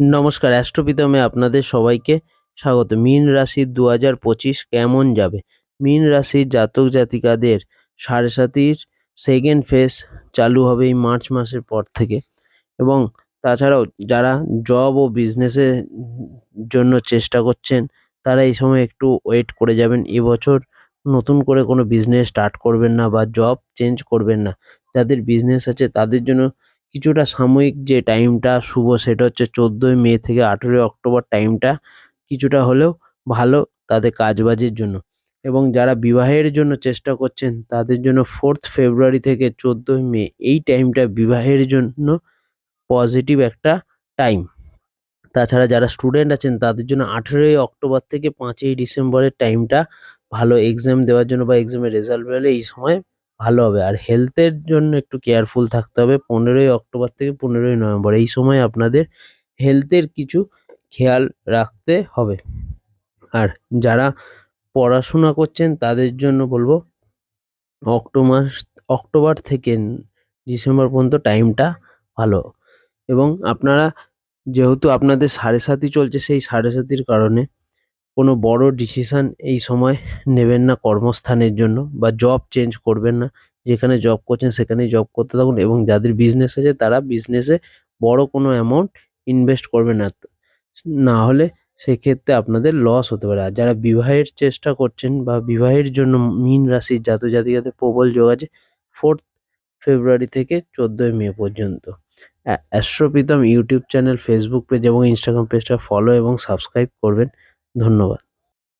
নমস্কার, অ্যাস্ট্রোপিতমে আপনাদের সবাইকে স্বাগত। মীন রাশি দু হাজার পঁচিশ কেমন যাবে? মীন রাশির জাতক জাতিকাদের সাড়ে সাতির সেকেন্ড ফেজ চালু হবে এই মার্চ মাসের পর থেকে। এবং তাছাড়াও যারা জব ও বিজনেসের জন্য চেষ্টা করছেন, তারা এই সময় একটু ওয়েট করে যাবেন। এবছর নতুন করে কোনো বিজনেস স্টার্ট করবেন না বা জব চেঞ্জ করবেন না। যাদের বিজনেস আছে তাদের জন্য কিছুটা সাময়িক যে টাইমটা শুভ, সেটা হচ্ছে চোদ্দোই মে থেকে আঠেরোই অক্টোবর টাইমটা কিছুটা হলেও ভালো তাদের কাজবাজের জন্য। এবং যারা বিবাহের জন্য চেষ্টা করছেন, তাদের জন্য ফোর্থ ফেব্রুয়ারি থেকে চোদ্দোই মে এই টাইমটা বিবাহের জন্য পজিটিভ একটা টাইম তাছাড়া যারা স্টুডেন্ট আছেন, তাদের জন্য আঠেরোই অক্টোবর থেকে পাঁচই ডিসেম্বরের টাইমটা ভালো এক্সাম দেওয়ার জন্য বা এক্সামের রেজাল্ট বেরোলে এই সময় ভালো হবে। আর হেলথের জন্য একটু কেয়ারফুল থাকতে হবে। পনেরোই অক্টোবর থেকে পনেরোই নভেম্বর, এই সময় আপনাদের হেলথের কিছু খেয়াল রাখতে হবে। আর যারা পড়াশোনা করছেন, তাদের জন্য বলব অক্টোমাস অক্টোবর থেকে ডিসেম্বর পর্যন্ত টাইমটা ভালো। এবং আপনারা, যেহেতু আপনাদের সাড়ে সাতি চলছে, সেই সাড়ে সাতির কারণে কোনো বড় ডিসিশান এই সময় নেবেন না কর্মস্থানের জন্য বা জব চেঞ্জ করবেন না। যেখানে জব করছেন সেখানেই জব করতে থাকুন এবং যাদের বিজনেস আছে তারা বিজনেসে বড় কোনো অ্যামাউন্ট ইনভেস্ট করবেন না। না হলে সেক্ষেত্রে আপনাদের লস হতে পারে। আর যারা বিবাহের চেষ্টা করছেন বা বিবাহের জন্য মীন রাশির জাতক জাতিকাদের প্রবল যোগ আছে ফোর্থ ফেব্রুয়ারি থেকে চোদ্দোই মে পর্যন্ত। অ্যা- Astropitham YouTube channel Facebook page এবং ইনস্টাগ্রাম পেজটা ফলো এবং সাবস্ক্রাইব করবেন। ধন্যবাদ।